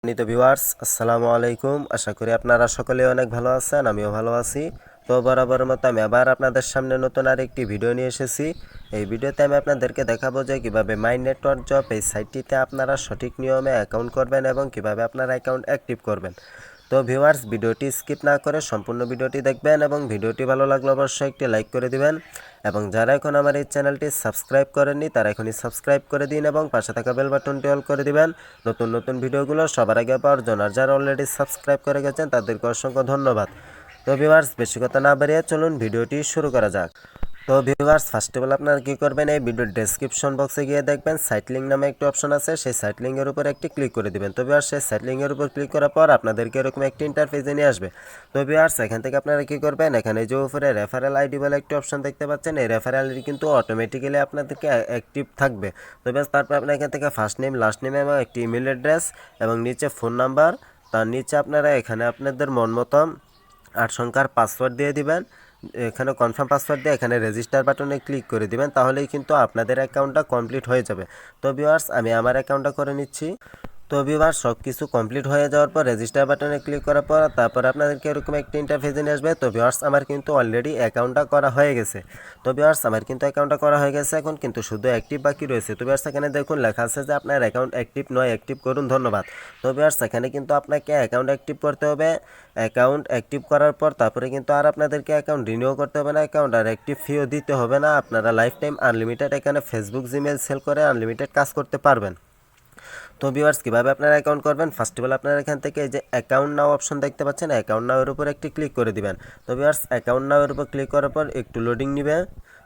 সম্মানিত ভিউয়ার্স আসসালামু আলাইকুম। আশা করি আপনারা সকলে অনেক ভালো আছেন, আমিও ভালো আছি। তো বরাবর মতো আমি আবার আপনাদের সামনে নতুন আর একটি ভিডিও নিয়ে এসেছি। এই ভিডিওতে আমি আপনাদেরকে দেখাবো যে কীভাবে মাই নেটওয়ার্ক জব এই সাইটটিতে আপনারা সঠিক নিয়মে অ্যাকাউন্ট করবেন এবং কীভাবে আপনারা অ্যাকাউন্ট অ্যাক্টিভ করবেন। তো ভিউয়ার্স, ভিডিওটি স্কিপ না করে সম্পূর্ণ ভিডিওটি দেখবেন এবং ভিডিওটি ভালো লাগলে অবশ্যই একটি লাইক করে দিবেন। এবং যারা এখন আমার এই চ্যানেলটি সাবস্ক্রাইব করেননি, তারা এখনই সাবস্ক্রাইব করে দিন এবং পাশে থাকা বেল বাটনটি অল করে দিবেন। নতুন নতুন ভিডিওগুলো সবার আগে পাওয়ার জন্য আর যারা অলরেডি সাবস্ক্রাইব করে গেছেন, তাদেরকে অসংখ্য ধন্যবাদ। তো ভিউয়ার্স, বেশি কথা না বাড়িয়ে চলুন ভিডিওটি শুরু করা যাক। তো ভিউয়ার্স ফার্স্ট অফ অল আপনারা কী করবেন, এই ভিডিওর ডেসক্রিপশন বক্সে গিয়ে দেখবেন সাইট লিঙ্ক নামে একটি অপশন আছে, সেই সাইট লিঙ্কের উপর একটি ক্লিক করে দিবেন। তো ভিউয়ার্স সেই সাইট লিঙ্কের উপর ক্লিক করার পর আপনাদেরকে এরকম একটি ইন্টারফেসে নিয়ে আসবে। তো ভিউয়ার্স এখান থেকে আপনারা কী করবেন, এখানে যে উপরে রেফারেল আইডি বলে একটি অপশন দেখতে পাচ্ছেন, এই রেফারেল আইডি কিন্তু অটোমেটিক্যালি আপনাদেরকে অ্যাক্টিভ থাকবে। তো ব্যাস, তারপর আপনি এখান থেকে ফার্স্ট নেম লাস্ট নেম এবং একটি ইমেল অ্যাড্রেস এবং নিচে ফোন নাম্বার তার নিচে আপনারা এখানে আপনাদের মন মতো আট সংখ্যার পাসওয়ার্ড দিয়ে দিবেন। এখানে কনফার্ম পাসওয়ার্ড দিয়ে এখানে রেজিস্টার বাটনে ক্লিক করে দিবেন, তাহলেই কিন্তু আপনাদের অ্যাকাউন্টটা কমপ্লিট হয়ে যাবে। তো ভিউয়ার্স আমি আমার অ্যাকাউন্টটা করে নিচ্ছি। তো ভিউয়ার সব কিছু কমপ্লিট হয়ে যাওয়ার পর রেজিস্টার বাটনে ক্লিক করার পর তারপর আপনাদেরকে এরকম একটি ইন্টারফেসে নিয়ে আসবে। তো ভিউয়ার্স আমার কিন্তু অলরেডি অ্যাকাউন্টটা করা হয়ে গেছে। তো ভিউয়ার্স আমার কিন্তু অ্যাকাউন্টটা করা হয়ে গেছে এখন, কিন্তু শুধু অ্যাক্টিভ বাকি রয়েছে। তো ভিউয়ার্স এখানে দেখুন, লেখা আছে যে আপনার অ্যাকাউন্ট অ্যাক্টিভ নয় অ্যাক্টিভ করুন, ধন্যবাদ। তো ভিউয়ার্স এখানে কিন্তু আপনাকে অ্যাকাউন্ট অ্যাক্টিভ করতে হবে। অ্যাকাউন্ট অ্যাক্টিভ করার পর তারপরে কিন্তু আর আপনাদেরকে অ্যাকাউন্ট রিনিউ করতে হবে না। অ্যাকাউন্ট আর অ্যাক্টিভ ফিও দিতে হবে না। আপনারা লাইফ টাইম আনলিমিটেড এখানে ফেসবুক জিমেল সেল করে আনলিমিটেড কাজ করতে পারবেন। তো ভিউয়ার্স কীভাবে আপনারা অ্যাকাউন্ট করবেন? ফার্স্ট অফ অল আপনারা এখান থেকে যে অ্যাকাউন্ট নাও অপশন দেখতে পাচ্ছেন অ্যাকাউন্ট নাওয়ের উপর একটি ক্লিক করে দিবেন। তো ভিউয়ার্স অ্যাকাউন্ট নাওয়ের উপর ক্লিক করার পর একটু লোডিং নিবে।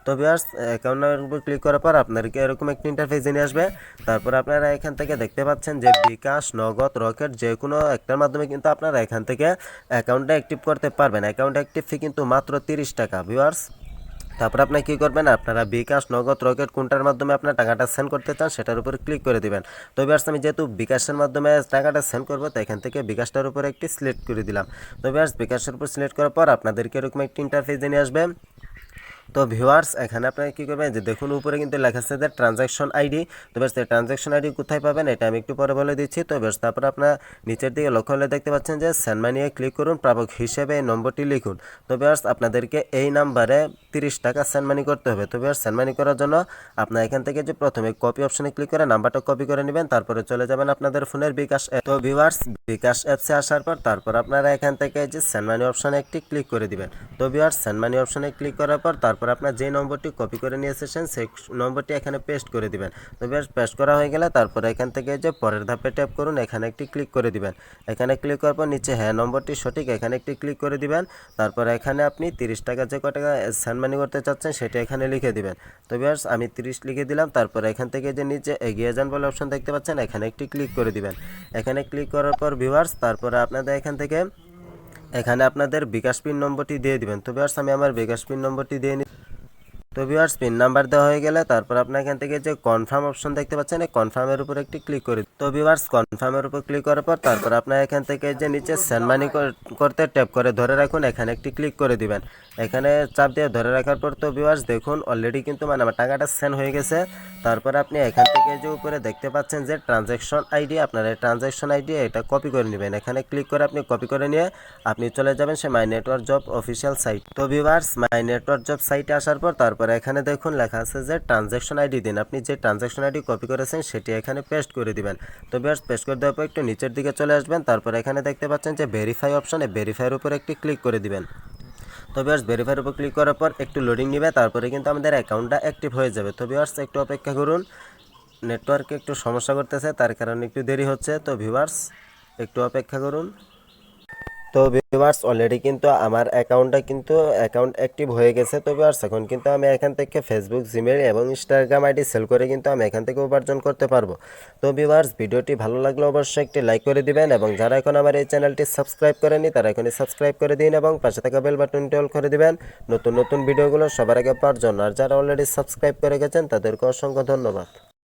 তো ভিউয়ার্স অ্যাকাউন্ট নাওয়ের উপর ক্লিক করার পর আপনাদেরকে এরকম একটি ইন্টারফেস নিয়ে আসবে। তারপর আপনারা এখান থেকে দেখতে পাচ্ছেন যে বিকাশ, নগদ, রকেট যে কোনো একটার মাধ্যমে কিন্তু আপনারা এখান থেকে অ্যাকাউন্টটা অ্যাক্টিভ করতে পারবেন। অ্যাকাউন্ট অ্যাক্টিভ ফি কিন্তু মাত্র তিরিশ টাকা। ভিউয়ার্স তারপর আপনি কী করবেন? আপনারা বিকাশ নগদ রকেট কোনটার মাধ্যমে আপনার টাকাটা সেন্ড করতে চান সেটার উপর ক্লিক করে দিবেন। তো বিয়ার্স আমি যেহেতু বিকাশের মাধ্যমে টাকাটা সেন্ড করব, তো এখান থেকে বিকাশটার উপর একটি সিলেক্ট করে দিলাম। তো বিয়ার্স বিকাশের উপর সিলেক্ট করার পর আপনাদেরকে এরকম একটি ইন্টারফেস নিয়ে আসবে। তো ভিউয়ার্স এখানে আপনারা কী করবেন যে দেখুন উপরে কিন্তু লেখা আছে যে ট্রানজ্যাকশন আইডি তো বেশ ট্রানজ্যাকশন আইডি কোথায় পাবেন এটা আমি একটু পরে বলে দিচ্ছি। তো বেশ, তারপর আপনার নিচের দিকে লক্ষ্য হলে দেখতে পাচ্ছেন যে সেনমানিয়ে ক্লিক করুন, প্রাপক হিসেবে এই নম্বরটি লিখুন। তো বেশ, আপনাদেরকে এই নাম্বারে তিরিশ টাকা সেনমানি করতে হবে। তো বেশ সেনমানি করার জন্য আপনার এখান থেকে যে প্রথমে কপি অপশনে ক্লিক করে নাম্বারটা কপি করে নেবেন, তারপরে চলে যাবেন আপনাদের ফোনের বিকাশ তো ভিউয়ার্স বিকাশ অ্যাপসে আসার পর তারপর আপনারা এখান থেকে যে সেনমানি অপশনে একটি ক্লিক করে দিবেন। তো ভিউয়ার্স সেনমানি অপশনে ক্লিক করার পর তারপর আপনার যে নম্বরটি কপি করে নিয়ে এসেছেন, সেই নম্বরটি এখানে পেস্ট করে দিবেন। তো বেশ পেস্ট করা হয়ে গেলে তারপর এখান থেকে যে পরের ধাপে ট্যাপ করুন, এখানে একটি ক্লিক করে দিবেন। এখানে ক্লিক করার পর নিচে হ্যাঁ নম্বরটি সঠিক, এখানে একটি ক্লিক করে দিবেন। তারপর এখানে আপনি তিরিশ টাকা যে কয় টাকা স্যানমানি করতে চাচ্ছেন, সেটি এখানে লিখে দিবেন। তো বিয়ার্স আমি তিরিশ লিখে দিলাম, তারপর এখান থেকে যে নিচে এগিয়ে যান বলে অপশন দেখতে পাচ্ছেন, এখানে একটি ক্লিক করে দিবেন। এখানে ক্লিক করার পর ভিউয়ার্স তারপরে আপনাদের এখান থেকে এখানে আপনাদের বিকাশ পিন নম্বরটি দিয়ে দিবেন তো বিয়ার্স আমি আমার বিকাশ পিন নম্বরটি দিয়ে নিই তো ভিউয়ার্স পিন নাম্বার দেওয়া হয়ে গেলে তারপর আপনার এখান থেকে যে কনফার্ম অপশন দেখতে পাচ্ছেন, এই কনফার্মের উপর একটি ক্লিক করে। তো ভিউয়ার্স কনফার্মের উপর ক্লিক করার পর তারপর আপনার এখান থেকে যে নিচে সেন্ড মানি করতে ট্যাপ করে ধরে রাখুন, এখানে একটি ক্লিক করে দিবেন। এখানে চাপ দিয়ে ধরে রাখার পর তো ভিউয়ার্স দেখুন অলরেডি কিন্তু মানে আমার টাকাটা সেন্ড হয়ে গেছে। তারপর আপনি এখান থেকে যে উপরে দেখতে পাচ্ছেন যে ট্রানজ্যাকশন আইডি আপনার এই ট্রানজ্যাকশন আইডি এটা কপি করে নেবেন। এখানে ক্লিক করে আপনি কপি করে নিয়ে আপনি চলে যাবেন সে my network job official site তো ভিউয়ার্স মাই নেটওয়ার্ক জব সাইটে আসার পর তারপরে এখানে দেখুন লেখা আছে যে ট্রানজ্যাকশন আইডি দিন। আপনি যে ট্রানজ্যাকশন আইডি কপি করেছেন, সেটি এখানে পেস্ট করে দিবেন। তো ভিউয়ার্স প্রেস করে দেওয়ার পর একটু নিচের দিকে চলে আসবেন। তারপর এখানে দেখতে পাচ্ছেন যে ভেরিফাই অপশানে ভেরিফাইয়ের উপর একটি ক্লিক করে দিবেন। তো ভিউয়ার্স ভেরিফাইয়ের উপর ক্লিক করার পর একটু লোডিং নেবে, তারপরে কিন্তু আমাদের অ্যাকাউন্টটা অ্যাক্টিভ হয়ে যাবে। তো ভিউয়ার্স, একটু অপেক্ষা করুন। নেটওয়ার্কে একটু সমস্যা করতেছে, তার কারণে একটু দেরি হচ্ছে। তো ভিউয়ার্স, একটু অপেক্ষা করুন। তো ভিউয়ার্স অলরেডি কিন্তু আমার অ্যাকাউন্টটা কিন্তু অ্যাকাউন্ট অ্যাক্টিভ হয়ে গেছে। তো ভিউয়ার্স এখন কিন্তু আমি এখান থেকে ফেসবুক জিমেল এবং ইনস্টাগ্রাম আইডি সেল করে কিন্তু আমি এখান থেকে উপার্জন করতে পারব। তো ভিউয়ার্স ভিডিওটি ভালো লাগলে অবশ্যই একটি লাইক করে দিবেন এবং যারা এখন আমার এই চ্যানেলটি সাবস্ক্রাইব করেনি তারা এখনই সাবস্ক্রাইব করে দিন এবং পাশে থাকা বেল বাটনটি অল করে দিবেন। নতুন নতুন ভিডিওগুলো সবার আগে পাওয়ার জন্য। আর যারা অলরেডি সাবস্ক্রাইব করে গেছেন, তাদেরকে অসংখ্য ধন্যবাদ।